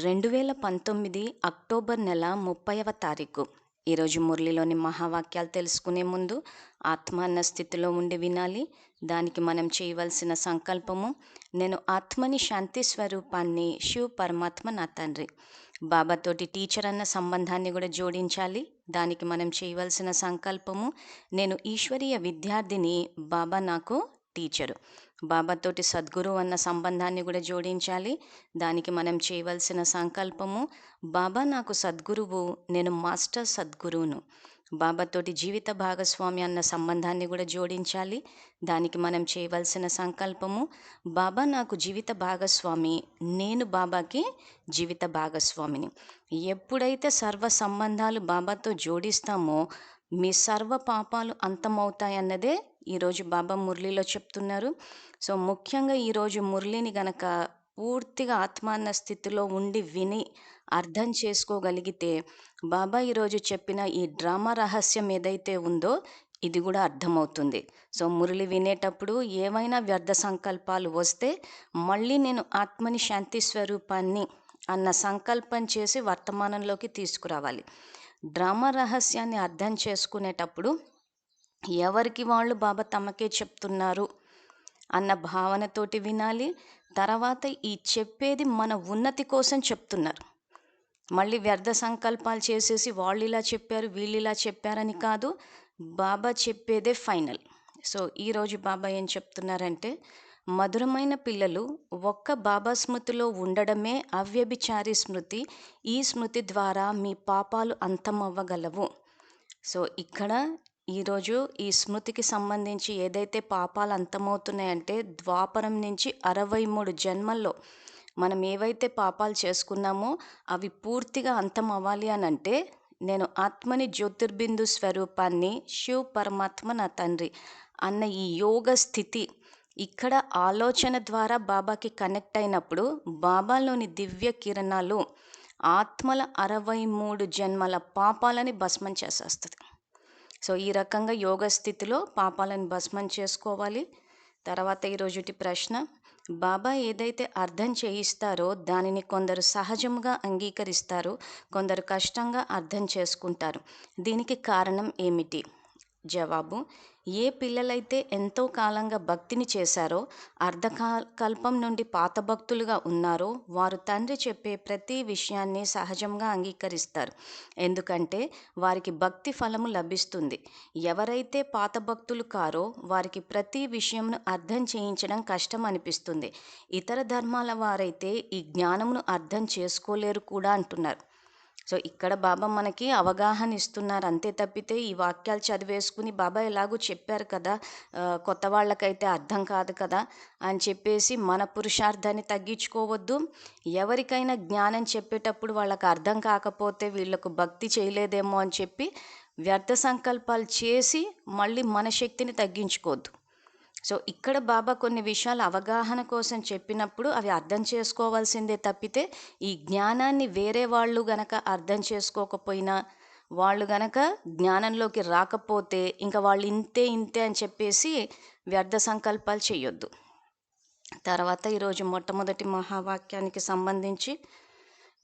రెండు వేల పంతొమ్మిది అక్టోబర్ నెల ముప్పైవ తారీఖు. ఈరోజు మురళిలోని మహావాక్యాలు తెలుసుకునే ముందు ఆత్మ అన్న స్థితిలో ఉండి వినాలి. దానికి మనం చేయవలసిన సంకల్పము నేను ఆత్మని శాంతి స్వరూపాన్ని శివ్ పరమాత్మ నా తండ్రి. బాబాతోటి టీచర్ అన్న సంబంధాన్ని కూడా జోడించాలి. దానికి మనం చేయవలసిన సంకల్పము నేను ఈశ్వరీయ విద్యార్థిని బాబా నాకు టీచరు. బాబాతోటి సద్గురు అన్న సంబంధాన్ని కూడా జోడించాలి. దానికి మనం చేయవలసిన సంకల్పము బాబా నాకు సద్గురువు నేను మాస్టర్ సద్గురువును. బాబాతోటి జీవిత భాగస్వామి అన్న సంబంధాన్ని కూడా జోడించాలి. దానికి మనం చేయవలసిన సంకల్పము బాబా నాకు జీవిత భాగస్వామి నేను బాబాకి జీవిత భాగస్వామిని. ఎప్పుడైతే సర్వ సంబంధాలు బాబాతో జోడిస్తామో మీ సర్వ పాపాలు అంతమవుతాయన్నదే ఈరోజు బాబా మురళిలో చెప్తున్నారు. సో ముఖ్యంగా ఈరోజు మురళిని గనక పూర్తిగా ఆత్మాన్న స్థితిలో ఉండి విని అర్థం చేసుకోగలిగితే బాబా ఈరోజు చెప్పిన ఈ డ్రామా రహస్యం ఏదైతే ఉందో ఇది కూడా అర్థమవుతుంది. సో మురళి వినేటప్పుడు ఏవైనా వ్యర్థ సంకల్పాలు వస్తే మళ్ళీ నేను ఆత్మని శాంతి స్వరూపాన్ని అన్న సంకల్పం చేసి వర్తమానంలోకి తీసుకురావాలి. డ్రామా రహస్యాన్ని అర్థం చేసుకునేటప్పుడు ఎవరికి వాళ్ళు బాబా తమకే చెప్తున్నారు అన్న భావనతోటి వినాలి. తర్వాత ఈ చెప్పేది మన ఉన్నతి కోసం చెప్తున్నారు. మళ్ళీ వ్యర్థ సంకల్పాలు చేసేసి వాళ్ళు ఇలా చెప్పారు వీళ్ళు ఇలా చెప్పారని కాదు బాబా చెప్పేదే ఫైనల్. సో ఈరోజు బాబా ఏం చెప్తున్నారంటే మధురమైన పిల్లలు ఒక్క బాబా స్మృతిలో ఉండడమే అవ్యభిచారి స్మృతి. ఈ స్మృతి ద్వారా మీ పాపాలు అంతమవ్వగలవు. సో ఇక్కడ ఈరోజు ఈ స్మృతికి సంబంధించి ఏదైతే పాపాలు అంతమవుతున్నాయంటే ద్వాపరం నుంచి అరవై మూడు జన్మల్లో మనం ఏవైతే పాపాలు చేసుకున్నామో అవి పూర్తిగా అంతం అవ్వాలి అని అంటే నేను ఆత్మని జ్యోతిర్బిందు స్వరూపాన్ని శివ్ పరమాత్మ నా తండ్రి అన్న ఈ యోగ స్థితి ఇక్కడ ఆలోచన ద్వారా బాబాకి కనెక్ట్ అయినప్పుడు బాబాలోని దివ్య కిరణాలు ఆత్మల అరవై మూడు జన్మల పాపాలని భస్మం చేసేస్తుంది సో ఈ రకంగా యోగ స్థితిలో పాపాలను భస్మం చేసుకోవాలి. తర్వాత ఈరోజుటి ప్రశ్న బాబా ఏదైతే అర్థం చేయిస్తారో దానిని కొందరు సహజంగా అంగీకరిస్తారు కొందరు కష్టంగా అర్థం చేసుకుంటారు. దీనికి కారణం ఏమిటి? జవాబు ఏ పిల్లలైతే ఎంతో కాలంగా భక్తిని చేశారో అర్ధకల్పం నుండి పాత భక్తులుగా ఉన్నారో వారు తండ్రి చెప్పే ప్రతి విషయాన్ని సహజంగా అంగీకరిస్తారు. ఎందుకంటే వారికి భక్తి ఫలము లభిస్తుంది. ఎవరైతే పాత భక్తులు కారో వారికి ప్రతి విషయంను అర్థం చేయించడం కష్టం అనిపిస్తుంది. ఇతర ధర్మాల వారైతే ఈ జ్ఞానమును అర్థం చేసుకోలేరు కూడా అంటున్నారు. సో ఇక్కడ బాబా మనకి అవగాహన ఇస్తున్నారు. అంతే తప్పితే ఈ వాక్యాలు చదివేసుకుని బాబా ఎలాగో చెప్పారు కదా కొత్త వాళ్ళకైతే అర్థం కాదు కదా అని చెప్పేసి మన పురుషార్థాన్ని తగ్గించుకోవద్దు. ఎవరికైనా జ్ఞానం చెప్పేటప్పుడు వాళ్ళకి అర్థం కాకపోతే వీళ్ళకు భక్తి చేయలేదేమో అని చెప్పి వ్యర్థ సంకల్పాలు చేసి మళ్ళీ మన శక్తిని తగ్గించుకోవద్దు. సో ఇక్కడ బాబా కొన్ని విషయాలు అవగాహన కోసం చెప్పినప్పుడు అవి అర్థం చేసుకోవాల్సిందే తప్పితే ఈ జ్ఞానాన్ని వేరే వాళ్ళు గనక అర్థం చేసుకోకపోయినా వాళ్ళు గనక జ్ఞానంలోకి రాకపోతే ఇంకా వాళ్ళు ఇంతే ఇంతే అని చెప్పేసి వ్యర్థ సంకల్పాలు చేయొద్దు. తర్వాత ఈరోజు మొట్టమొదటి మహావాక్యానికి సంబంధించి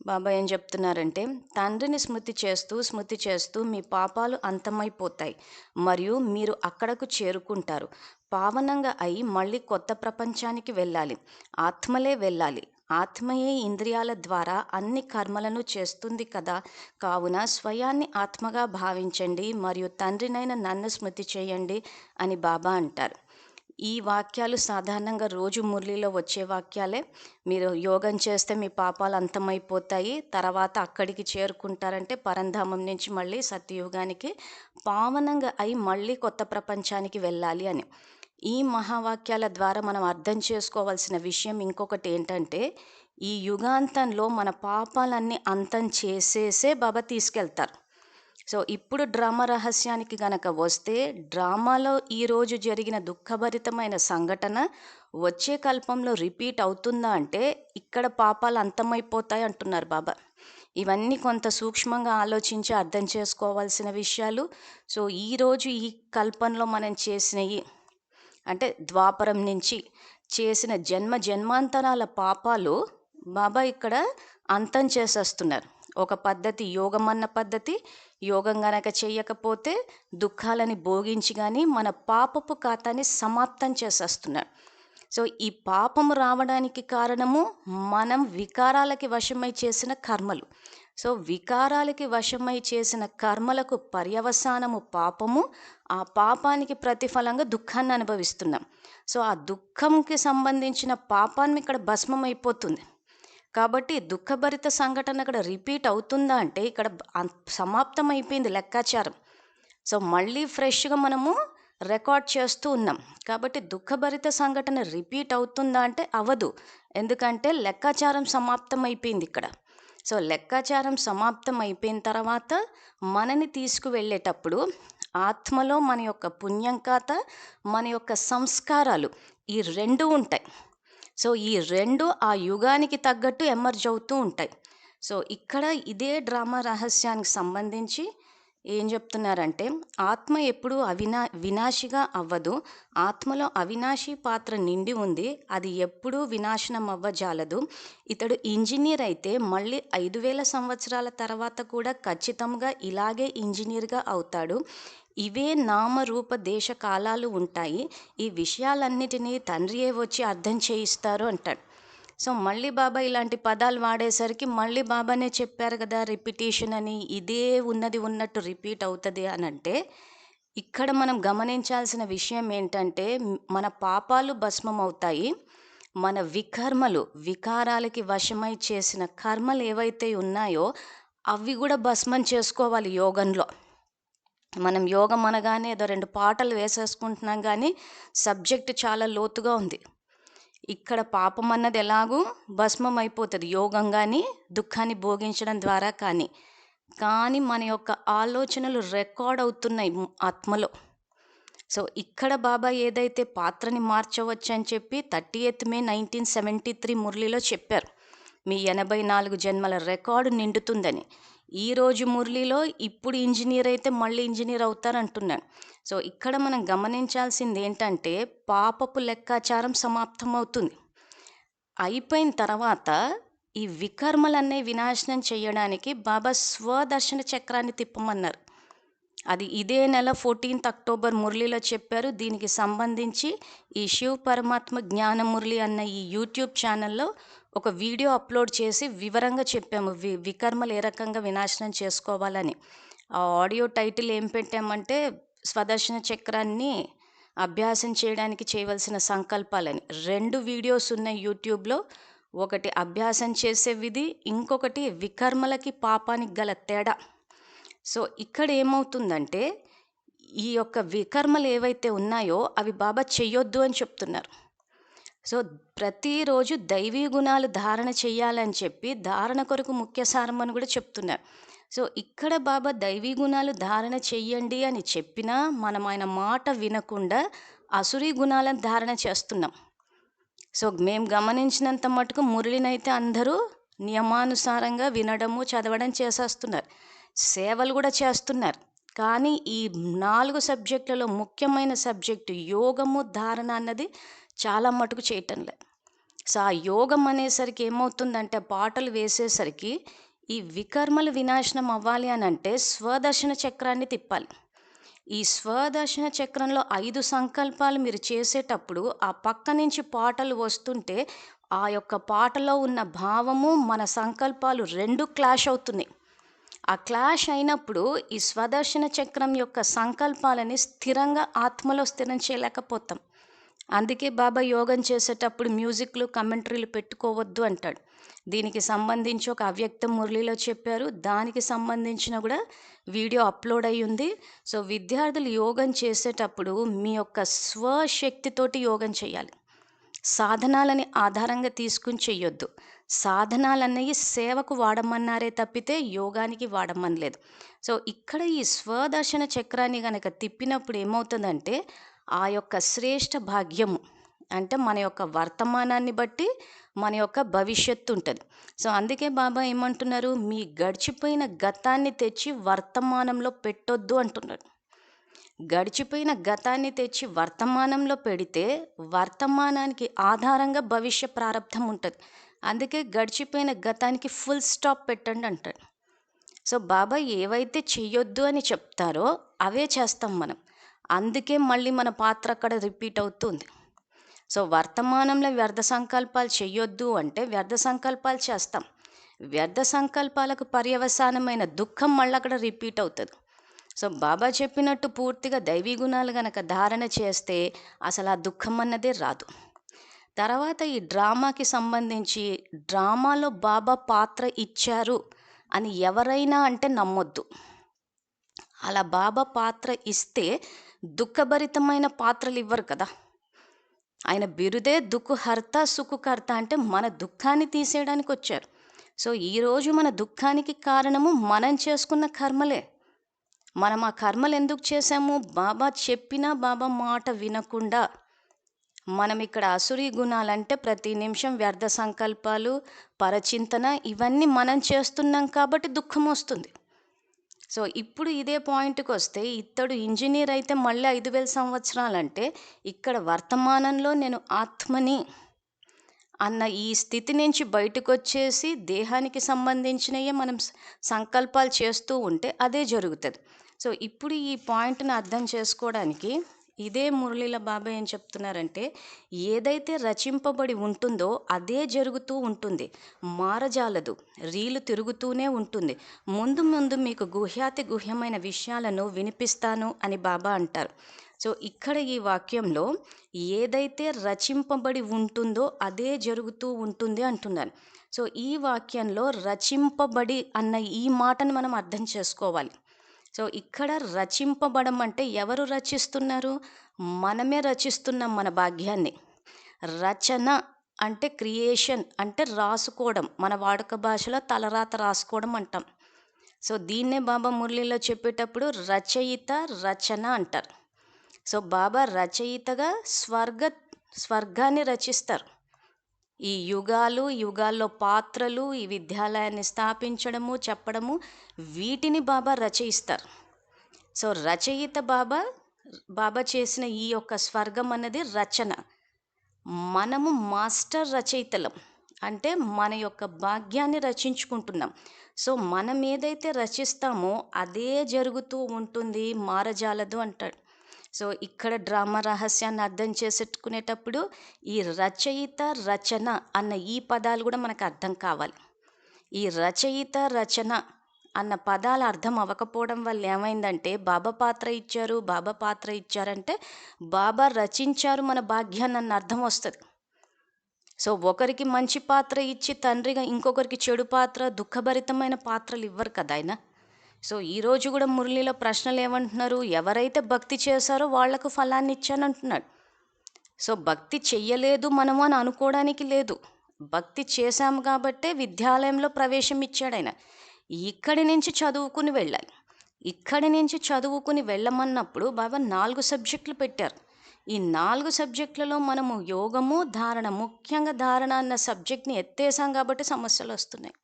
బాబా ఏం చెప్తున్నారంటే తండ్రిని స్మృతి చేస్తూ స్మృతి చేస్తూ మీ పాపాలు అంతమైపోతాయి మరియు మీరు అక్కడకు చేరుకుంటారు. పావనంగా అయి మళ్ళీ కొత్త ప్రపంచానికి వెళ్ళాలి. ఆత్మలే వెళ్ళాలి. ఆత్మయే ఇంద్రియాల ద్వారా అన్ని కర్మలను చేస్తుంది కదా. కావున స్వయాన్ని ఆత్మగా భావించండి మరియు తండ్రినైన నన్ను స్మృతి చేయండి అని బాబా అంటారు. ఈ వాక్యాలు సాధారణంగా రోజు మురళిలో వచ్చే వాక్యాలే. మీరు యోగం చేస్తే మీ పాపాలు అంతమైపోతాయి. తర్వాత అక్కడికి చేరుకుంటారంటే పరంధామం నుంచి మళ్ళీ సత్యయుగానికి పావనంగా అయి మళ్ళీ కొత్త ప్రపంచానికి వెళ్ళాలి అని. ఈ మహావాక్యాల ద్వారా మనం అర్థం చేసుకోవాల్సిన విషయం ఇంకొకటి ఏంటంటే ఈ యుగాంతంలో మన పాపాలన్నీ అంతం చేసేసే బాబా తీసుకెళ్తారు. సో ఇప్పుడు డ్రామా రహస్యానికి గనక వస్తే డ్రామాలో ఈరోజు జరిగిన దుఃఖభరితమైన సంఘటన వచ్చే కల్పంలో రిపీట్ అవుతుందా అంటే ఇక్కడ పాపాలు అంతమైపోతాయి అంటున్నారు బాబా. ఇవన్నీ కొంత సూక్ష్మంగా ఆలోచించి అర్థం చేసుకోవాల్సిన విషయాలు. సో ఈరోజు ఈ కల్పనలో మనం చేసినవి అంటే ద్వాపరం నుంచి చేసిన జన్మ జన్మాంతరాల పాపాలు బాబా ఇక్కడ అంతం చేసేస్తున్నారు. ఒక పద్ధతి యోగం అన్న పద్ధతి యోగం గనక చేయకపోతే దుఃఖాలని భోగించి కానీ మన పాపపు ఖాతాని సమాప్తం చేసేస్తున్నాడు సో ఈ పాపము రావడానికి కారణము మనం వికారాలకి వశమై చేసిన కర్మలు. సో వికారాలకి వశమై చేసిన కర్మలకు పర్యవసానము పాపము ఆ పాపానికి ప్రతిఫలంగా దుఃఖాన్ని అనుభవిస్తున్నాం. సో ఆ దుఃఖంకి సంబంధించిన పాపాన్ని ఇక్కడ భస్మం అయిపోతుంది కాబట్టి దుఃఖభరిత సంఘటన ఇక్కడ రిపీట్ అవుతుందా అంటే ఇక్కడ సమాప్తం అయిపోయింది లెక్కాచారం. సో మళ్ళీ ఫ్రెష్గా మనము రికార్డ్ చేస్తూ ఉన్నాం. కాబట్టి దుఃఖభరిత సంఘటన రిపీట్ అవుతుందా అంటే అవదు. ఎందుకంటే లెక్కాచారం సమాప్తం అయిపోయింది ఇక్కడ. సో లెక్కాచారం సమాప్తం అయిపోయిన తర్వాత మనని తీసుకువెళ్ళేటప్పుడు ఆత్మలో మన యొక్క పుణ్యం ఖాత మన యొక్క సంస్కారాలు ఈ రెండు ఉంటాయి. సో ఈ రెండు ఆ యుగానికి తగ్గట్టు ఎమర్జ్ అవుతూ ఉంటాయి. సో ఇక్కడ ఇదే డ్రామా రహస్యానికి సంబంధించి ఏం చెప్తున్నారంటే ఆత్మ ఎప్పుడూ అవినా వినాశిగా అవ్వదు. ఆత్మలో అవినాశి పాత్ర నిండి ఉంది. అది ఎప్పుడూ వినాశనం అవ్వజాలదు. ఇతడు ఇంజనీర్ అయితే మళ్ళీ ఐదు వేల సంవత్సరాల తర్వాత కూడా ఖచ్చితంగా ఇలాగే ఇంజనీర్గా అవుతాడు. ఇవే నామరూప దేశ కాలాలు ఉంటాయి. ఈ విషయాలన్నిటినీ తండ్రియే వచ్చి అర్థం చేయిస్తారు అంటాడు. సో మళ్ళీ బాబా ఇలాంటి పదాలు వాడేసరికి మళ్ళీ బాబానే చెప్పారు కదా రిపిటేషన్ అని ఇదే ఉన్నది ఉన్నట్టు రిపీట్ అవుతుంది అని అంటే ఇక్కడ మనం గమనించాల్సిన విషయం ఏంటంటే మన పాపాలు భస్మం అవుతాయి మన వికర్మలు వికారాలకి వశమై చేసిన కర్మలు ఏవైతే ఉన్నాయో అవి కూడా భస్మం చేసుకోవాలి యోగంలో. మనం యోగం అనగానే ఏదో రెండు పాటలు వేసేసుకుంటున్నాం కానీ సబ్జెక్ట్ చాలా లోతుగా ఉంది. ఇక్కడ పాపం అన్నది ఎలాగూ భస్మం అయిపోతుంది యోగం కానీ దుఃఖాన్ని భోగించడం ద్వారా కానీ. కానీ మన యొక్క ఆలోచనలు రికార్డ్ అవుతున్నాయి ఆత్మలో. సో ఇక్కడ బాబా ఏదైతే పాత్రని మార్చవచ్చు అని చెప్పి thirty eighth May nineteen seventy three మురళిలో చెప్పారు. మీ ఎనభై నాలుగు జన్మల రికార్డు నిండుతుందని. ఈరోజు మురళిలో ఇప్పుడు ఇంజనీర్ అయితే మళ్ళీ ఇంజనీర్ అవుతారంటున్నాడు సో ఇక్కడ మనం గమనించాల్సింది ఏంటంటే పాపపు లెక్కాచారం సమాప్తం అవుతుంది అయిపోయిన తర్వాత ఈ వికర్మలన్నీ వినాశనం చేయడానికి బాబా స్వదర్శన చక్రాన్ని తిప్పమన్నారు. అది ఇదే నెల ఫోర్టీన్త్ అక్టోబర్ మురళిలో చెప్పారు. దీనికి సంబంధించి ఈ శివ పరమాత్మ జ్ఞాన మురళి అన్న ఈ యూట్యూబ్ ఛానల్లో ఒక వీడియో అప్లోడ్ చేసి వివరంగా చెప్పాము. వి వికర్మలు ఏ రకంగా వినాశనం చేసుకోవాలని. ఆ ఆడియో టైటిల్ ఏం పెట్టామంటే స్వదర్శన చక్రాన్ని అభ్యాసం చేయడానికి చేయవలసిన సంకల్పాలని. రెండు వీడియోస్ ఉన్నాయి యూట్యూబ్లో. ఒకటి అభ్యాసం చేసే విధి ఇంకొకటి వికర్మలకి పాపానికి గల తేడా. సో ఇక్కడ ఏమవుతుందంటే ఈ యొక్క వికర్మలు ఏవైతే ఉన్నాయో అవి బాబా చెయ్యొద్దు అని చెప్తున్నారు. సో ప్రతిరోజు దైవీ గుణాలు ధారణ చేయాలని చెప్పి ధారణ కొరకు ముఖ్య సారం అని కూడా చెప్తున్నారు. సో ఇక్కడ బాబా దైవీ గుణాలు ధారణ చెయ్యండి అని చెప్పినా మనం ఆయన మాట వినకుండా అసురీ గుణాలను ధారణ చేస్తున్నాం. సో మేము గమనించినంత మటుకు మురళినైతే అందరూ నియమానుసారంగా వినడము చదవడం చేసేస్తున్నారు. సేవలు కూడా చేస్తున్నారు. కానీ ఈ నాలుగు సబ్జెక్టులలో ముఖ్యమైన సబ్జెక్టు యోగము ధారణ అన్నది చాలా మటుకు చేయటం లేదు సో ఆ యోగం అనేసరికి ఏమవుతుందంటే పాటలు వేసేసరికి ఈ వికర్మలు వినాశనం అవ్వాలి అని అంటే స్వదర్శన చక్రాన్ని తిప్పాలి. ఈ స్వదర్శన చక్రంలో ఐదు సంకల్పాలు మీరు చేసేటప్పుడు ఆ పక్క నుంచి పాటలు వస్తుంటే ఆ యొక్క పాటలో ఉన్న భావము మన సంకల్పాలు రెండు క్లాష్ అవుతున్నాయి. ఆ క్లాష్ అయినప్పుడు ఈ స్వదర్శన చక్రం యొక్క సంకల్పాలని స్థిరంగా ఆత్మలో స్థిరం చేయలేకపోతాం. అందుకే బాబా యోగం చేసేటప్పుడు మ్యూజిక్లు కమెంటరీలు పెట్టుకోవద్దు అంటాడు. దీనికి సంబంధించి ఒక అవ్యక్త మురళిలో చెప్పారు. దానికి సంబంధించిన కూడా వీడియో అప్లోడ్ అయి ఉంది. సో విద్యార్థులు యోగం చేసేటప్పుడు మీ యొక్క స్వశక్తితోటి యోగం చేయాలి. సాధనాలని ఆధారంగా తీసుకుని చెయ్యొద్దు. సాధనాలన్నవి సేవకు వాడమన్నారే తప్పితే యోగానికి వాడమనలేదు. సో ఇక్కడ ఈ స్వదర్శన చక్రాన్ని కనుక తిప్పినప్పుడు ఏమవుతుందంటే ఆ యొక్క శ్రేష్ఠ భాగ్యము అంటే మన యొక్క వర్తమానాన్ని బట్టి మన యొక్క భవిష్యత్తు ఉంటుంది. సో అందుకే బాబా ఏమంటున్నారు? మీ గడిచిపోయిన గతాన్ని తెచ్చి వర్తమానంలో పెట్టొద్దు అంటున్నారు. గడిచిపోయిన గతాన్ని తెచ్చి వర్తమానంలో పెడితే వర్తమానానికి ఆధారంగా భవిష్య ప్రారంధం ఉంటుంది. అందుకే గడిచిపోయిన గతానికి ఫుల్ స్టాప్ పెట్టండి అంటాడు సో బాబా ఏవైతే చెయ్యొద్దు అని చెప్తారో అవే చేస్తాం మనం. అందుకే మళ్ళీ మన పాత్ర అక్కడ రిపీట్ అవుతుంది. సో వర్తమానంలో వ్యర్థ సంకల్పాలు చేయొద్దు అంటే వ్యర్థ సంకల్పాలు చేస్తాం. వ్యర్థ సంకల్పాలకు పర్యవసానమైన దుఃఖం మళ్ళీ అక్కడ రిపీట్ అవుతుంది. సో బాబా చెప్పినట్టు పూర్తిగా దైవీ గుణాలు గనక ధారణ చేస్తే అసలు ఆ దుఃఖం అన్నదే రాదు. తర్వాత ఈ డ్రామాకి సంబంధించి డ్రామాలో బాబా పాత్ర ఇచ్చారు అని ఎవరైనా అంటే నమ్మొద్దు. అలా బాబా పాత్ర ఇస్తే దుఃఖభరితమైన పాత్రలు ఇవ్వరు కదా. ఆయన బిరుదే దుఃఖహర్త సుఖకర్త అంటే మన దుఃఖాన్ని తీసేయడానికి వచ్చారు సో ఈరోజు మన దుఃఖానికి కారణము మనం చేసుకున్న కర్మలే. మనం ఆ కర్మలు ఎందుకు చేశాము? బాబా చెప్పినా బాబా మాట వినకుండా మనం ఇక్కడ అసురి గుణాలంటే ప్రతి నిమిషం వ్యర్థ సంకల్పాలు పరచింతన ఇవన్నీ మనం చేస్తున్నాం కాబట్టి దుఃఖం వస్తుంది. సో ఇప్పుడు ఇదే పాయింట్కి వస్తే ఇతడు ఇంజనీర్ అయితే మళ్ళీ ఐదు వేల సంవత్సరాలంటే ఇక్కడ వర్తమానంలో నేను ఆత్మని అన్న ఈ స్థితి నుంచి బయటకు వచ్చేసి దేహానికి సంబంధించినయే మనం సంకల్పాలు చేస్తూ ఉంటే అదే జరుగుతుంది. సో ఇప్పుడు ఈ పాయింట్ని అర్థం చేసుకోవడానికి ఇదే మురళీల బాబాయ్ ఏం చెప్తున్నారంటే ఏదైతే రచింపబడి ఉంటుందో అదే జరుగుతూ ఉంటుంది. మారజాలదు రీలు తిరుగుతూనే ఉంటుంది. ముందు ముందు మీకు గుహ్యాతి గుహ్యమైన విషయాలను వినిపిస్తాను అని బాబా అంటారు. సో ఇక్కడ ఈ వాక్యంలో ఏదైతే రచింపబడి ఉంటుందో అదే జరుగుతూ ఉంటుంది అంటున్నారు. సో ఈ వాక్యంలో రచింపబడి అన్న ఈ మాటను మనం అర్థం చేసుకోవాలి. సో ఇక్కడ రచింపబడం అంటే ఎవరు రచిస్తున్నారు? మనమే రచిస్తున్నాం మన భాగ్యాన్ని. రచన అంటే క్రియేషన్ అంటే రాసుకోవడం. మన వాడుక భాషలో తలరాత రాసుకోవడం అంటాం. సో దీన్నే బాబా మురళిలో చెప్పేటప్పుడు రచయిత రచన అంటారు. సో బాబా రచయితగా స్వర్గ స్వర్గాన్ని రచిస్తారు. ఈ యుగాలు యుగాల్లో పాత్రలు ఈ విద్యాలయాన్ని స్థాపించడము చెప్పడము వీటిని బాబా రచయిస్తారు. సో రచయిత బాబా బాబా చేసిన ఈ యొక్క స్వర్గం అన్నది రచన. మనము మాస్టర్ రచయితలం. అంటే మన యొక్క భాగ్యాన్ని రచించుకుంటున్నాం. సో మనం ఏదైతే రచిస్తామో అదే జరుగుతూ ఉంటుంది మారజాలదు అంటాడు. సో ఇక్కడ డ్రామా రహస్యాన్ని అర్థం చేసేట్టుకునేటప్పుడు ఈ రచయిత రచన అన్న ఈ పదాలు కూడా మనకు అర్థం కావాలి. ఈ రచయిత రచన అన్న పదాలు అర్థం అవ్వకపోవడం వల్ల ఏమైందంటే బాబా పాత్ర ఇచ్చారు బాబా పాత్ర ఇచ్చారంటే బాబా రచించారు మన భాగ్యాన్ని అన్న అర్థం వస్తుంది. సో ఒకరికి మంచి పాత్ర ఇచ్చి తండ్రిగా ఇంకొకరికి చెడు పాత్ర దుఃఖభరితమైన పాత్రలు ఇవ్వరు కదా ఆయన. సో ఈరోజు కూడా మురళిలో ప్రశ్నలు ఏమంటున్నారు? ఎవరైతే భక్తి చేశారో వాళ్ళకు ఫలాన్ని ఇచ్చానంటున్నాడు. సో భక్తి చెయ్యలేదు మనము అని అనుకోవడానికి లేదు. భక్తి చేశాము కాబట్టే విద్యాలయంలో ప్రవేశం ఇచ్చాడు ఆయన. ఇక్కడి నుంచి చదువుకుని వెళ్ళాలి. ఇక్కడి నుంచి చదువుకుని వెళ్ళమన్నప్పుడు బాబా నాలుగు సబ్జెక్టులు పెట్టారు. ఈ నాలుగు సబ్జెక్టులలో మనము యోగము ధారణ ముఖ్యంగా ధారణ అన్న సబ్జెక్ట్ని ఎత్తేసాం కాబట్టి సమస్యలు వస్తున్నాయి.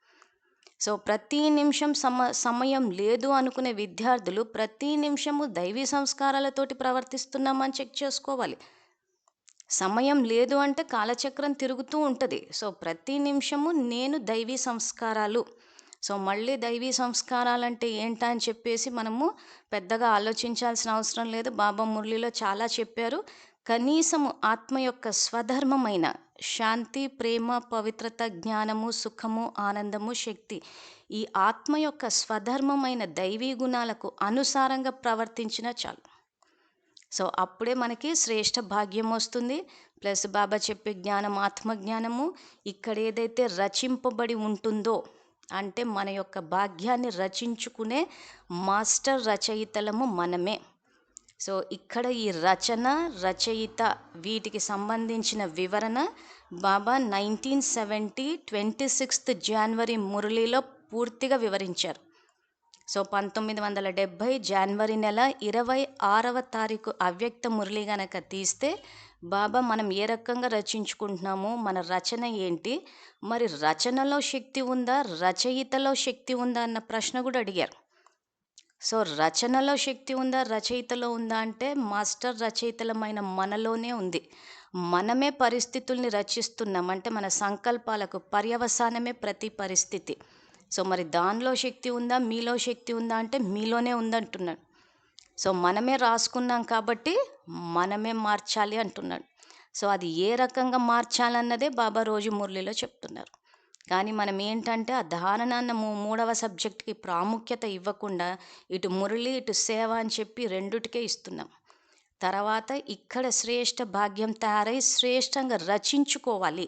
సో ప్రతి నిమిషం సమ సమయం లేదు అనుకునే విద్యార్థులు ప్రతి నిమిషము దైవీ సంస్కారాలతోటి ప్రవర్తిస్తున్నామని చెక్ చేసుకోవాలి. సమయం లేదు అంటే కాలచక్రం తిరుగుతూ ఉంటుంది. సో ప్రతి నిమిషము నేను దైవీ సంస్కారాలు. సో మళ్ళీ దైవీ సంస్కారాలు అంటే ఏంటా అని చెప్పేసి మనము పెద్దగా ఆలోచించాల్సిన అవసరం లేదు. బాబా మురళిలో చాలా చెప్పారు. కనీసము ఆత్మ యొక్క స్వధర్మమైన శాంతి ప్రేమ పవిత్రత జ్ఞానము సుఖము ఆనందము శక్తి ఈ ఆత్మ యొక్క స్వధర్మమైన దైవీ గుణాలకు అనుసారంగా ప్రవర్తించినా చాలు. సో అప్పుడే మనకి శ్రేష్ఠ భాగ్యం వస్తుంది. ప్లస్ బాబా చెప్పే జ్ఞానం ఆత్మజ్ఞానము ఇక్కడ ఏదైతే రచింపబడి ఉంటుందో అంటే మన యొక్క భాగ్యాన్ని రచించుకునే మాస్టర్ రచయితలము మనమే. సో ఇక్కడ ఈ రచన రచయిత వీటికి సంబంధించిన వివరణ Baba nineteen seventy twenty sixth జనవరి మురళిలో పూర్తిగా వివరించారు. సో పంతొమ్మిది వందల డెబ్భై జనవరి నెల ఇరవై ఆరవ తారీఖు అవ్యక్త మురళి గనక తీస్తే బాబా మనం ఏ రకంగా రచించుకుంటున్నాము మన రచన ఏంటి మరి రచనలో శక్తి ఉందా రచయితలో శక్తి ఉందా అన్న ప్రశ్న కూడా అడిగారు. సో రచనలో శక్తి ఉందా రచయితలో ఉందా అంటే మాస్టర్ రచయితలమైన మనలోనే ఉంది. మనమే పరిస్థితుల్ని రచిస్తున్నాం. అంటే మన సంకల్పాలకు పర్యవసానమే ప్రతి పరిస్థితి. సో మరి దానిలో శక్తి ఉందా మీలో శక్తి ఉందా అంటే మీలోనే ఉందంటున్నాడు. సో మనమే రాసుకున్నాం కాబట్టి మనమే మార్చాలి అంటున్నాడు. సో అది ఏ రకంగా మార్చాలన్నదే బాబా రోజు మురళిలో చెప్తున్నారు. కానీ మనం ఏంటంటే ఆ ధారణ మూడవ సబ్జెక్ట్కి ప్రాముఖ్యత ఇవ్వకుండా ఇటు మురళి ఇటు సేవ అని చెప్పి రెండుటికే ఇస్తున్నాం. తర్వాత ఇక్కడ శ్రేష్ఠ భాగ్యం తయారై శ్రేష్టంగా రచించుకోవాలి.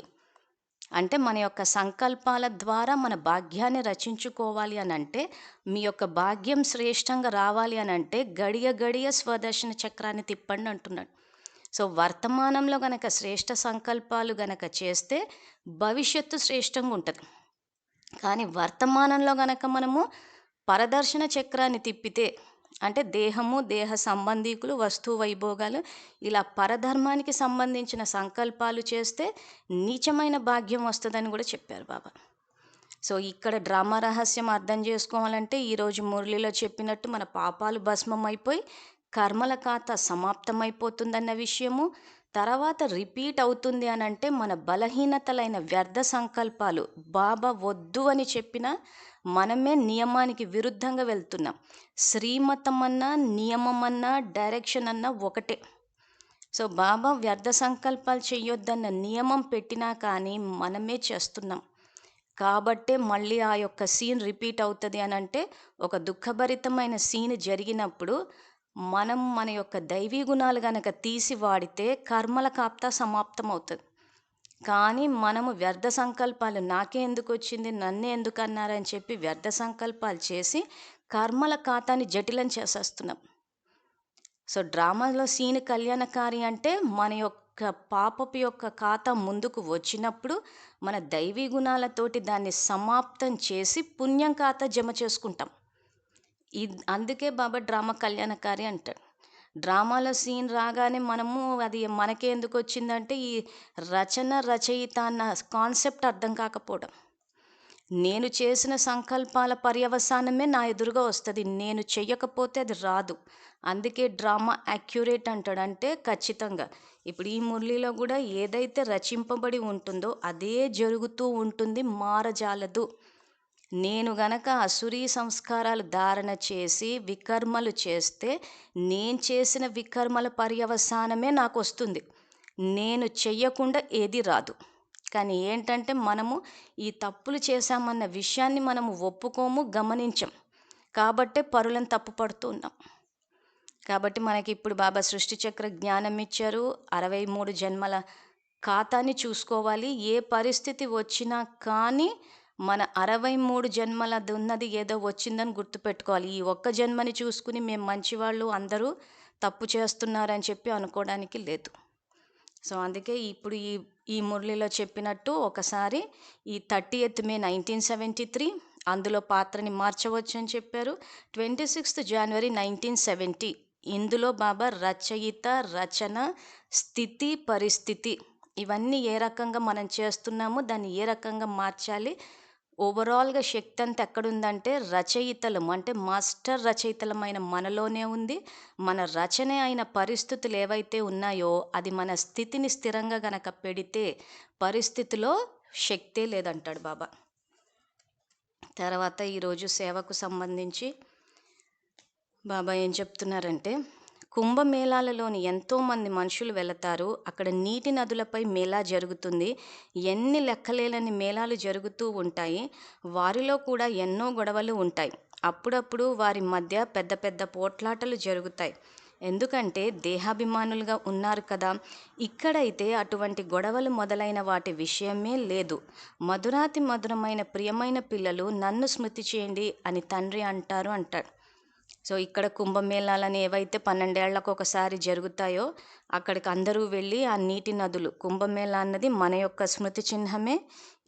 అంటే మన యొక్క సంకల్పాల ద్వారా మన భాగ్యాన్ని రచించుకోవాలి అని అంటే మీ యొక్క భాగ్యం శ్రేష్టంగా రావాలి అని అంటే గడియ గడియ స్వదర్శన చక్రాన్ని తిప్పండి అంటున్నాడు. సో వర్తమానంలో గనక శ్రేష్ఠ సంకల్పాలు గనక చేస్తే భవిష్యత్తు శ్రేష్టంగా ఉంటుంది. కానీ వర్తమానంలో గనక మనము పరదర్శన చక్రాన్ని తిప్పితే అంటే దేహము దేహ సంబంధీకులు వస్తు వైభోగాలు ఇలా పరధర్మానికి సంబంధించిన సంకల్పాలు చేస్తే నీచమైన భాగ్యం వస్తుందని కూడా చెప్పారు బాబా. సో ఇక్కడ డ్రామా రహస్యం అర్థం చేసుకోవాలంటే ఈరోజు మురళిలో చెప్పినట్టు మన పాపాలు భస్మం అయిపోయి కర్మల ఖాతా సమాప్తమైపోతుందన్న విషయము తర్వాత రిపీట్ అవుతుంది అని అంటే మన బలహీనతలైన వ్యర్థ సంకల్పాలు బాబా వద్దు అని చెప్పిన మనమే నియమానికి విరుద్ధంగా వెళ్తున్నాం. శ్రీమతం అన్నా నియమం అన్నా డైరెక్షన్ అన్నా ఒకటే. సో బాబా వ్యర్థ సంకల్పాలు చేయొద్దన్న నియమం పెట్టినా కానీ మనమే చేస్తున్నాం. కాబట్టే మళ్ళీ ఆ యొక్క సీన్ రిపీట్ అవుతుంది అని అంటే ఒక దుఃఖభరితమైన సీన్ జరిగినప్పుడు మనం మన యొక్క దైవీ గుణాలు గనక తీసి వాడితే కర్మల కాప్తా సమాప్తం అవుతుంది కానీ మనము వ్యర్థ సంకల్పాలు నాకే ఎందుకు వచ్చింది నన్నే ఎందుకు అన్నారని చెప్పి వ్యర్థ సంకల్పాలు చేసి కర్మల ఖాతాని జటిలం చేసేస్తున్నాం. సో డ్రామాలో సీన్ కళ్యాణకారి అంటే మన యొక్క పాపపు యొక్క ఖాతా ముందుకు వచ్చినప్పుడు మన దైవీ గుణాలతోటి దాన్ని సమాప్తం చేసి పుణ్యం ఖాతా జమ చేసుకుంటాం. అందుకే బాబా డ్రామా కళ్యాణకారి అంటాడు. డ్రామాలో సీన్ రాగానే మనము అది మనకే ఎందుకు వచ్చిందంటే ఈ రచన రచయిత అన్న కాన్సెప్ట్ అర్థం కాకపోవడం. నేను చేసిన సంకల్పాల పర్యవసానమే నా ఎదురుగా వస్తుంది. నేను చెయ్యకపోతే అది రాదు. అందుకే డ్రామా యాక్యురేట్ అంటాడు. అంటే ఖచ్చితంగా ఇప్పుడు ఈ మురళిలో కూడా ఏదైతే రచింపబడి ఉంటుందో అదే జరుగుతూ ఉంటుంది. మారజాలదు. నేను గనక అసురీ సంస్కారాలు ధారణ చేసి వికర్మలు చేస్తే నేను చేసిన వికర్మల పర్యవసానమే నాకు వస్తుంది నేను చెయ్యకుండా ఏది రాదు. కానీ ఏంటంటే మనము ఈ తప్పులు చేశామన్న విషయాన్ని మనము ఒప్పుకోము గమనించం. కాబట్టే పరులను తప్పుపడుతూ ఉన్నాం. కాబట్టి మనకి ఇప్పుడు బాబా సృష్టి చక్ర జ్ఞానం ఇచ్చారు. అరవై మూడు జన్మల ఖాతాని చూసుకోవాలి. ఏ పరిస్థితి వచ్చినా కానీ మన అరవై మూడు జన్మలది ఉన్నది ఏదో వచ్చిందని గుర్తుపెట్టుకోవాలి. ఈ ఒక్క జన్మని చూసుకుని మేము మంచివాళ్ళు అందరూ తప్పు చేస్తున్నారని చెప్పి అనుకోవడానికి లేదు. సో అందుకే ఇప్పుడు ఈ ఈ మురళిలో చెప్పినట్టు ఒకసారి ఈ thirty eighth May nineteen seventy three అందులో పాత్రని మార్చవచ్చు అని చెప్పారు. ట్వంటీ సిక్స్త్ జనవరి నైన్టీన్ సెవెంటీ ఇందులో బాబా రచయిత రచన స్థితి పరిస్థితి ఇవన్నీ ఏ రకంగా మనం చేస్తున్నామో దాన్ని ఏ రకంగా మార్చాలి ఓవరాల్గా శక్తి అంతా ఎక్కడుందంటే రచయితలం. అంటే మాస్టర్ రచయితలమైన మనలోనే ఉంది. మన రచన అయిన పరిస్థితులు ఏవైతే ఉన్నాయో అది మన స్థితిని స్థిరంగా గనక పెడితే పరిస్థితిలో శక్తే లేదంటాడు బాబా. తర్వాత ఈరోజు సేవకు సంబంధించి బాబా ఏం చెప్తున్నారంటే కుంభమేళాలలోని ఎంతోమంది మనుషులు వెళతారు. అక్కడ నీటి నదులపై మేళా జరుగుతుంది. ఎన్ని లెక్కలేలని మేళాలు జరుగుతూ ఉంటాయి. వారిలో కూడా ఎన్నో గొడవలు ఉంటాయి. అప్పుడప్పుడు వారి మధ్య పెద్ద పెద్ద పోట్లాటలు జరుగుతాయి. ఎందుకంటే దేహాభిమానులుగా ఉన్నారు కదా. ఇక్కడైతే అటువంటి గొడవలు మొదలైన వాటి విషయమే లేదు. మధురాతి మధురమైన ప్రియమైన పిల్లలు నన్ను స్మృతి చేయండి అని తండ్రి అంటారు అంటాడు. సో ఇక్కడ కుంభమేళాలని ఏవైతే పన్నెండేళ్ళకు ఒకసారి జరుగుతాయో అక్కడికి అందరూ వెళ్ళి ఆ నీటి నదులు కుంభమేళా అన్నది మన యొక్క స్మృతి చిహ్నమే.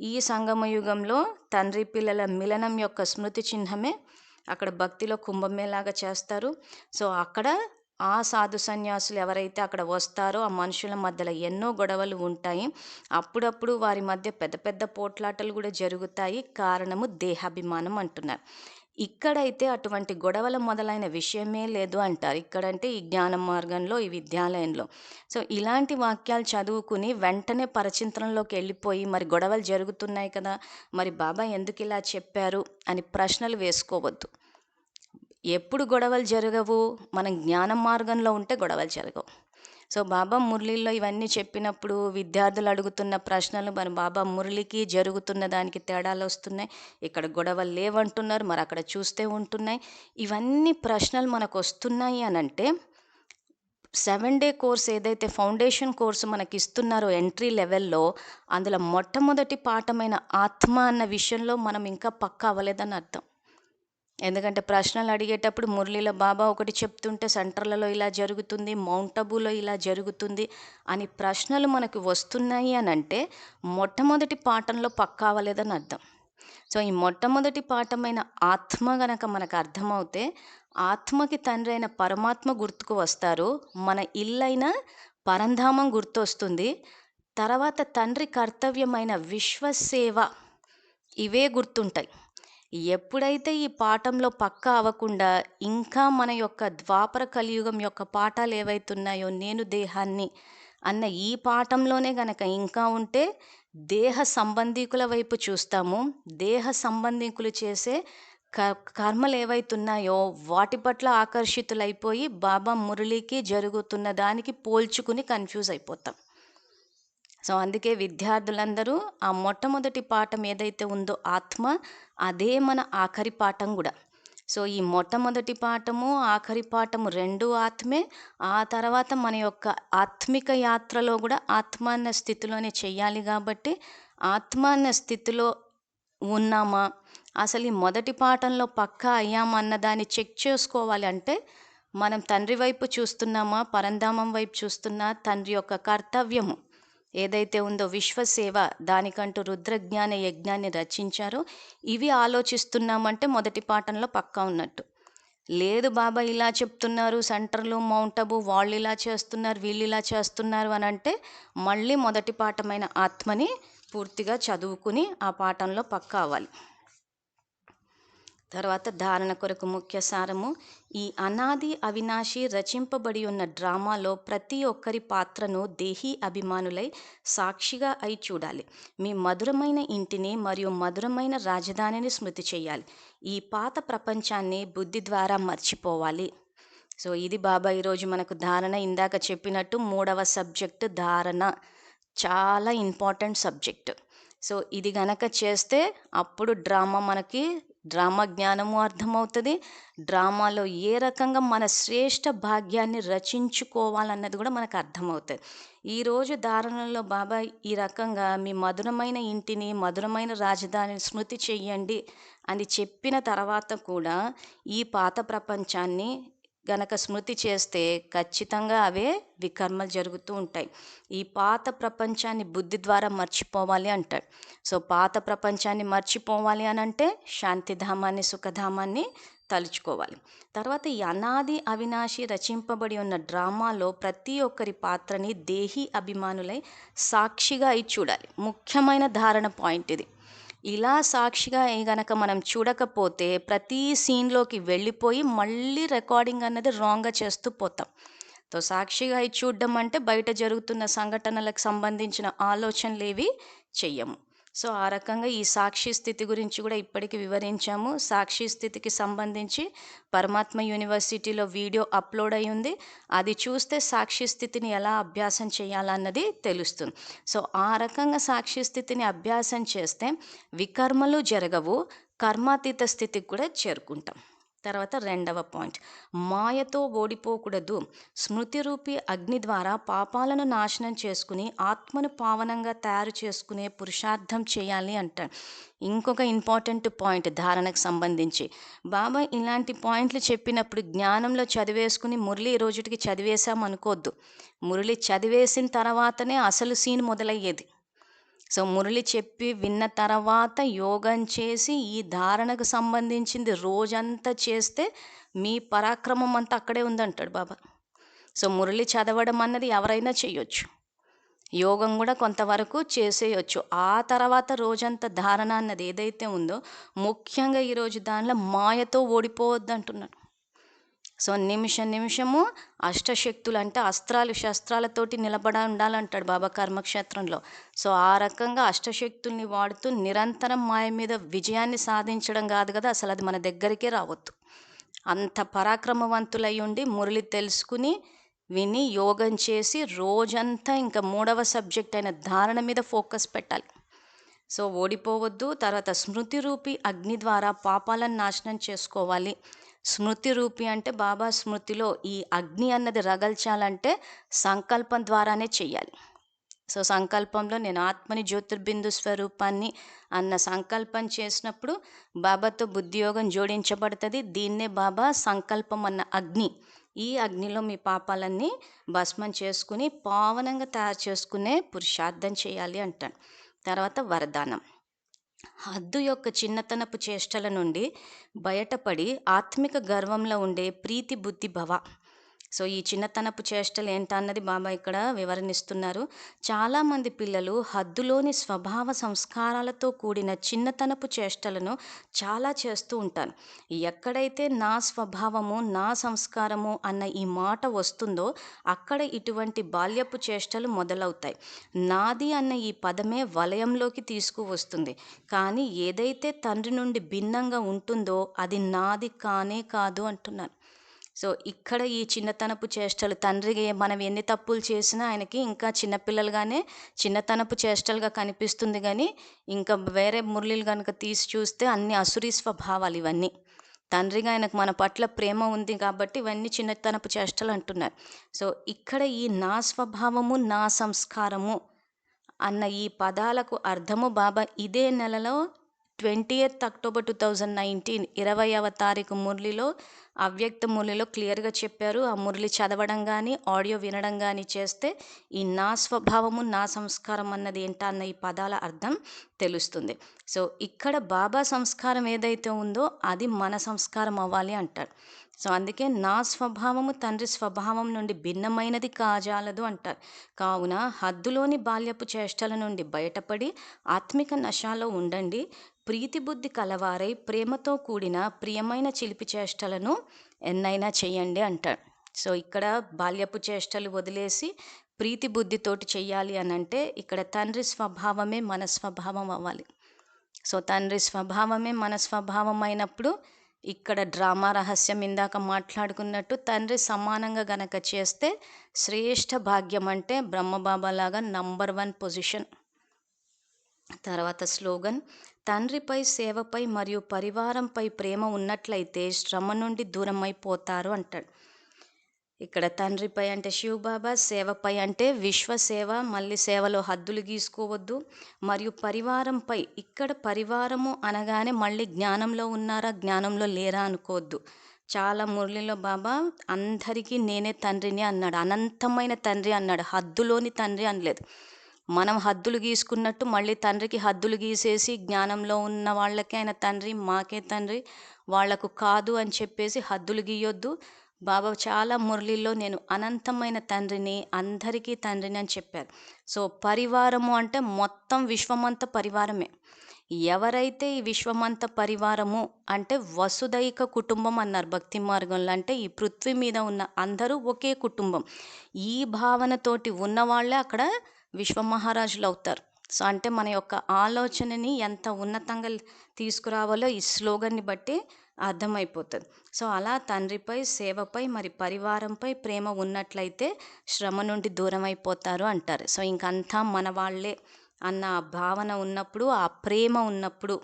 ఈ సంగమ యుగంలో తండ్రి పిల్లల మిలనం యొక్క స్మృతి చిహ్నమే. అక్కడ భక్తిలో కుంభమేళాగా చేస్తారు. సో అక్కడ ఆ సాధు సన్యాసులు ఎవరైతే అక్కడ వస్తారో ఆ మనుషుల మధ్యలో ఎన్నో గొడవలు ఉంటాయి. అప్పుడప్పుడు వారి మధ్య పెద్ద పెద్ద పోట్లాటలు కూడా జరుగుతాయి. కారణము దేహాభిమానం అంటున్నారు. ఇక్కడైతే అటువంటి గొడవల మొదలైన విషయమే లేదు అంటారు. ఇక్కడంటే ఈ జ్ఞాన మార్గంలో ఈ విద్యాలయంలో. సో ఇలాంటి వాక్యాలు చదువుకుని వెంటనే పరచింతనంలోకి వెళ్ళిపోయి మరి గొడవలు జరుగుతున్నాయి కదా మరి బాబా ఎందుకు ఇలా చెప్పారు అని ప్రశ్నలు వేసుకోవద్దు. ఎప్పుడు గొడవలు జరగవు మనం జ్ఞాన మార్గంలో ఉంటే గొడవలు జరగవు. సో బాబా మురళిలో ఇవన్నీ చెప్పినప్పుడు విద్యార్థులు అడుగుతున్న ప్రశ్నలు మరి బాబా మురళికి జరుగుతున్న దానికి తేడాలు వస్తున్నాయి. ఇక్కడ గొడవలు లేవంటున్నారు మరి అక్కడ చూస్తే ఉంటున్నాయి. ఇవన్నీ ప్రశ్నలు మనకు వస్తున్నాయి అని అంటే సెవెన్ డే కోర్స్ ఏదైతే ఫౌండేషన్ కోర్సు మనకి ఇస్తున్నారో ఎంట్రీ లెవెల్లో అందులో మొట్టమొదటి పాఠమైన ఆత్మ అన్న విషయంలో మనం ఇంకా పక్క అవ్వలేదని అర్థం. ఎందుకంటే ప్రశ్నలు అడిగేటప్పుడు మురళీల బాబా ఒకటి చెప్తుంటే సెంటర్లలో ఇలా జరుగుతుంది మౌంట్ అబూలో ఇలా జరుగుతుంది అని ప్రశ్నలు మనకు వస్తున్నాయి అని అంటే మొట్టమొదటి పాఠంలో పక్కా అవ్వలేదని అర్థం. సో ఈ మొట్టమొదటి పాఠమైన ఆత్మ గనక మనకు అర్థమవుతే ఆత్మకి తండ్రి అయిన పరమాత్మ గుర్తుకు వస్తారు మన ఇల్లైన పరంధామం గుర్తొస్తుంది తర్వాత తండ్రి కర్తవ్యమైన విశ్వసేవ ఇవే గుర్తుంటాయి. ఎప్పుడైతే ఈ పాఠంలో పక్కా అవ్వకుండా ఇంకా మన యొక్క ద్వాపర కలియుగం యొక్క పాఠాలు ఏవైతున్నాయో నేను దేహాన్ని అన్న ఈ పాఠంలోనే గనక ఇంకా ఉంటే దేహ సంబంధికుల వైపు చూస్తాము. దేహ సంబంధికులు చేసే క కర్మలు ఏవైతున్నాయో వాటి పట్ల ఆకర్షితులైపోయి బాబా మురళికి జరుగుతున్న దానికి పోల్చుకుని కన్ఫ్యూజ్ అయిపోతాం. సో అందుకే విద్యార్థులందరూ ఆ మొట్టమొదటి పాఠం ఏదైతే ఉందో ఆత్మ అదే మన ఆఖరి పాఠం కూడా. సో ఈ మొట్టమొదటి పాఠము ఆఖరి పాఠము రెండు ఆత్మే ఆ తర్వాత మన యొక్క ఆత్మిక యాత్రలో కూడా ఆత్మ అన్న స్థితిలోనే చెయ్యాలి కాబట్టి ఆత్మ అన్న స్థితిలో ఉన్నామా? అసలు ఈ మొదటి పాఠంలో పక్కా అయ్యామన్న దాన్ని చెక్ చేసుకోవాలి అంటే మనం తండ్రి వైపు చూస్తున్నామా పరంధామం వైపు చూస్తున్నా తండ్రి యొక్క కర్తవ్యము. ఏదైతే ఉందో విశ్వసేవ దానికంటూ రుద్రజ్ఞాన యజ్ఞాన్ని రచించారో ఇవి ఆలోచిస్తున్నామంటే మొదటి పాఠంలో పక్కా ఉన్నట్టు. లేదు బాబా ఇలా చెప్తున్నారు సెంటర్లు మౌంట్ అబు వాళ్ళు ఇలా చేస్తున్నారు వీళ్ళు ఇలా చేస్తున్నారు అని అంటే మళ్ళీ మొదటి పాఠమైన ఆత్మని పూర్తిగా చదువుకుని ఆ పాఠంలో పక్కా అవ్వాలి. తర్వాత ధారణ కొరకు ముఖ్య సారము ఈ అనాది అవినాశి రచింపబడి ఉన్న డ్రామాలో ప్రతి ఒక్కరి పాత్రను దేహీ అభిమానులై సాక్షిగా అయి చూడాలి. మీ మధురమైన ఇంటిని మరియు మధురమైన రాజధానిని స్మృతి చేయాలి. ఈ పాత ప్రపంచాన్ని బుద్ధి ద్వారా మర్చిపోవాలి. సో ఇది బాబా ఈరోజు మనకు ధారణ. ఇందాక చెప్పినట్టు మూడవ సబ్జెక్ట్ ధారణ. చాలా ఇంపార్టెంట్ సబ్జెక్ట్. సో ఇది గనక చేస్తే అప్పుడు డ్రామా మనకి డ్రామా జ్ఞానము అర్థమవుతుంది. డ్రామాలో ఏ రకంగా మన శ్రేష్ఠ భాగ్యాన్ని రచించుకోవాలన్నది కూడా మనకు అర్థమవుతుంది. ఈరోజు ధారణలో బాబా ఈ రకంగా మీ మధురమైన ఇంటిని మధురమైన రాజధానిని స్మృతి చెయ్యండి అని చెప్పిన తర్వాత కూడా ఈ పాత ప్రపంచాన్ని గనక స్మృతి చేస్తే ఖచ్చితంగా అవే వికర్మలు జరుగుతూ ఉంటాయి. ఈ పాత ప్రపంచాన్ని బుద్ధి ద్వారా మర్చిపోవాలి అంటాడు. సో పాత ప్రపంచాన్ని మర్చిపోవాలి అని అంటే శాంతిధామాన్ని సుఖధామాన్ని తలుచుకోవాలి. తర్వాత ఈ అనాది అవినాశి రచింపబడి ఉన్న డ్రామాలో ప్రతి ఒక్కరి పాత్రని దేహి అభిమానులై సాక్షిగా అయి చూడాలి. ముఖ్యమైన ధారణ పాయింట్ ఇది. ఇలా సాక్షిగా గనక మనం చూడకపోతే ప్రతి సీన్లోకి వెళ్ళిపోయి మళ్ళీ రికార్డింగ్ అన్నది రాంగ్గా చేస్తూ పోతాం. సో సాక్షిగా అయి చూడడం అంటే బయట జరుగుతున్న సంఘటనలకు సంబంధించిన ఆలోచనలు ఏవి చెయ్యము. సో ఆ రకంగా ఈ సాక్షి స్థితి గురించి కూడా ఇప్పటికి వివరించాము. సాక్షి స్థితికి సంబంధించి పరమాత్మ యూనివర్సిటీలో వీడియో అప్లోడ్ అయి ఉంది. అది చూస్తే సాక్షి స్థితిని ఎలా అభ్యాసం చేయాలన్నది తెలుస్తుంది. సో ఆ రకంగా సాక్షి స్థితిని అభ్యాసం చేస్తే వికర్మలు జరగవు కర్మాతీత స్థితికి కూడా చేరుకుంటాం. తర్వాత రెండవ పాయింట్. మాయతో ఓడిపోకూడదు. స్మృతి రూపి అగ్ని ద్వారా పాపాలను నాశనం చేసుకుని ఆత్మను పావనంగా తయారు చేసుకునే పురుషార్థం చేయాలి అంటారు ఇంకొక ఇంపార్టెంట్ పాయింట్ ధారణకు సంబంధించి. బాబా ఇలాంటి పాయింట్లు చెప్పినప్పుడు జ్ఞానంలో చదివేసుకుని మురళి ఈ రోజుటికి చదివేశాం అనుకోవద్దు మురళి చదివేసిన తర్వాతనే అసలు సీన్ మొదలయ్యేది. సో మురళి చెప్పి విన్న తర్వాత యోగం చేసి ఈ ధారణకు సంబంధించింది రోజంతా చేస్తే మీ పరాక్రమం అంతా అక్కడే ఉందంటాడు బాబా. సో మురళి చదవడం అన్నది ఎవరైనా చేయొచ్చు. యోగం కూడా కొంతవరకు చేసేయచ్చు. ఆ తర్వాత రోజంతా ధారణ అన్నది ఏదైతే ఉందో ముఖ్యంగా ఈరోజు దానిలో మాయతో ఓడిపోవద్దు అంటున్నాడు సో నిమిషం నిమిషము అష్టశక్తులు అంటే అస్త్రాలు శస్త్రాలతోటి నిలబడ ఉండాలంటాడు బాబా కర్మక్షేత్రంలో. సో ఆ రకంగా అష్టశక్తుల్ని వాడుతూ నిరంతరం మాయ మీద విజయాన్ని సాధించడం కాదు కదా అసలు అది మన దగ్గరికే రావద్దు. అంత పరాక్రమవంతులై ఉండి మురళి తెలుసుకుని విని యోగం చేసి రోజంతా ఇంకా మూడవ సబ్జెక్ట్ అయిన ధారణ మీద ఫోకస్ పెట్టాలి. సో ఓడిపోవద్దు తర్వాత స్మృతి రూపి అగ్ని ద్వారా పాపాలను నాశనం చేసుకోవాలి. స్మృతి రూపి అంటే బాబా స్మృతిలో ఈ అగ్ని అన్నది రగల్చాలంటే సంకల్పం ద్వారానే చెయ్యాలి. సో సంకల్పంలో నేను ఆత్మని జ్యోతిర్బిందు స్వరూపాన్ని అన్న సంకల్పం చేసినప్పుడు బాబాతో బుద్ధియోగం జోడించబడుతుంది. దీన్నే బాబా సంకల్పం అన్న అగ్ని. ఈ అగ్నిలో మీ పాపాలన్నీ భస్మం చేసుకుని పావనంగా తయారు చేసుకునే పురుషార్థం చేయాలి అంటాను తర్వాత వరదానం. హద్దు యొక్క చిన్నతనపు చేష్టల నుండి బయటపడి ఆత్మిక గర్వంలో ఉండే ప్రీతి బుద్ధి భవ. సో ఈ చిన్నతనపు చేష్టలు ఏంటన్నది బాబా ఇక్కడ వివరణిస్తున్నారు. చాలామంది పిల్లలు హద్దులోని స్వభావ సంస్కారాలతో కూడిన చిన్నతనపు చేష్టలను చాలా చేస్తూ ఉంటారు. ఎక్కడైతే నా స్వభావము నా సంస్కారము అన్న ఈ మాట వస్తుందో అక్కడ ఇటువంటి బాల్యపు చేష్టలు మొదలవుతాయి. నాది అన్న ఈ పదమే వలయంలోకి తీసుకువస్తుంది. కానీ ఏదైతే తండ్రి నుండి భిన్నంగా ఉంటుందో అది నాది కానే కాదు అంటున్నాను సో ఇక్కడ ఈ చిన్నతనపు చేష్టలు తండ్రికి మనం ఎన్ని తప్పులు చేసినా ఆయనకి ఇంకా చిన్నపిల్లలుగానే చిన్నతనపు చేష్టలుగా కనిపిస్తుంది కానీ ఇంకా వేరే మురళిలు కనుక తీసి చూస్తే అన్ని అసురీ స్వభావాలు ఇవన్నీ. తండ్రిగా ఆయనకు మన పట్ల ప్రేమ ఉంది కాబట్టి ఇవన్నీ చిన్నతనపు చేష్టలు అంటున్నారు. సో ఇక్కడ ఈ నా స్వభావము నా సంస్కారము అన్న ఈ పదాలకు అర్థము బాబా ఇదే నెలలో twenty eighth October two thousand nineteen ఇరవైవ తారీఖు మురళిలో అవ్యక్త మురళిలో క్లియర్గా చెప్పారు. ఆ మురళి చదవడం కానీ ఆడియో వినడం కానీ చేస్తే ఈ నా స్వభావము నా సంస్కారం అన్నది ఏంటా అన్న ఈ పదాల అర్థం తెలుస్తుంది. సో ఇక్కడ బాబా సంస్కారం ఏదైతే ఉందో అది మన సంస్కారం అవ్వాలి అంటారు సో అందుకే నా స్వభావము తండ్రి స్వభావం నుండి భిన్నమైనది కాజాలదు అంటారు. కావున హద్దులోని బాల్యపు చేష్టల నుండి బయటపడి ఆత్మిక నశాలో ఉండండి. ప్రీతి బుద్ధి కలవారై ప్రేమతో కూడిన ప్రియమైన చిలిపి చేష్టలను ఎన్నైనా చేయండి అంటాడు. సో ఇక్కడ బాల్యపు చేష్టలు వదిలేసి ప్రీతి బుద్ధితోటి చెయ్యాలి అని అంటే ఇక్కడ తండ్రి స్వభావమే మన స్వభావం అవ్వాలి. సో తండ్రి స్వభావమే మన స్వభావం అయినప్పుడు ఇక్కడ డ్రామా రహస్యం ఇందాక మాట్లాడుకున్నట్టు తండ్రి సమానంగా గనక చేస్తే శ్రేష్ఠ భాగ్యం అంటే బ్రహ్మబాబా లాగా నంబర్ వన్ పొజిషన్. తర్వాత స్లోగన్ తండ్రిపై సేవపై మరియు పరివారంపై ప్రేమ ఉన్నట్లయితే శ్రమ నుండి దూరమైపోతారు అంటాడు. ఇక్కడ తండ్రిపై అంటే శివబాబా సేవపై అంటే విశ్వసేవ మళ్ళీ సేవలో హద్దులు గీసుకోవద్దు. మరియు పరివారంపై ఇక్కడ పరివారము అనగానే మళ్ళీ జ్ఞానంలో ఉన్నారా జ్ఞానంలో లేరా అనుకోవద్దు. చాలా మురళిలో బాబా అందరికీ నేనే తండ్రిని అన్నాడు. అనంతమైన తండ్రి అన్నాడు. హద్దులోని తండ్రి అనలేదు. మనం హద్దులు గీసుకున్నట్టు మళ్ళీ తండ్రికి హద్దులు గీసేసి జ్ఞానంలో ఉన్న వాళ్ళకే ఆయన తండ్రి మాకే తండ్రి వాళ్ళకు కాదు అని చెప్పేసి హద్దులు గీయొద్దు. బాబా చాలా మురళిలో నేను అనంతమైన తండ్రిని అందరికీ తండ్రిని అని చెప్పారు. సో పరివారము అంటే మొత్తం విశ్వమంత పరివారమే. ఎవరైతే ఈ విశ్వమంత పరివారము అంటే వసుదైక కుటుంబం అన్నారు భక్తి మార్గంలో. అంటే ఈ పృథ్వీ మీద ఉన్న అందరూ ఒకే కుటుంబం. ఈ భావనతోటి ఉన్నవాళ్ళే అక్కడ విశ్వమహారాజులు అవుతారు సో అంటే మన యొక్క ఆలోచనని ఎంత ఉన్నతంగా తీసుకురావాలో ఈ స్లోగన్ని బట్టి అర్థమైపోతుంది. సో అలా తండ్రిపై సేవపై మరి పరివారంపై ప్రేమ ఉన్నట్లయితే శ్రమ నుండి దూరం అయిపోతారు అంటారు. సో ఇంకంతా మన వాళ్ళే అన్న ఆ భావన ఉన్నప్పుడు ఆ ప్రేమ ఉన్నప్పుడు.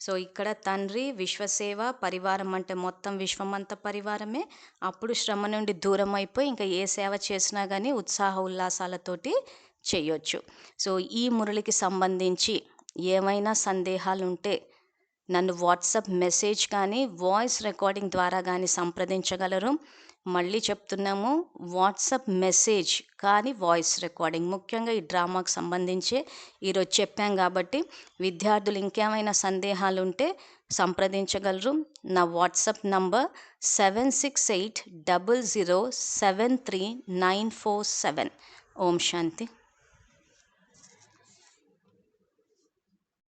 సో ఇక్కడ తండ్రి విశ్వసేవ పరివారం అంటే మొత్తం విశ్వమంత పరివారమే. అప్పుడు శ్రమ నుండి దూరం అయిపోయి ఇంకా ఏ సేవ చేసినా కానీ ఉత్సాహ ఉల్లాసాలతోటి చేయొచ్చు. సో ఈ మురళికి సంబంధించి ఏమైనా సందేహాలు ఉంటే నన్ను వాట్సాప్ మెసేజ్ కానీ వాయిస్ రికార్డింగ్ ద్వారా కానీ సంప్రదించగలరు. మళ్ళీ చెప్తున్నాము వాట్సాప్ మెసేజ్ కానీ వాయిస్ రికార్డింగ్. ముఖ్యంగా ఈ డ్రామాకు సంబంధించి ఈరోజు చెప్పాం కాబట్టి విద్యార్థులు ఇంకేమైనా సందేహాలు ఉంటే సంప్రదించగలరు. నా WhatsApp number seven six eight double zero seven three nine four seven. Om Shanti.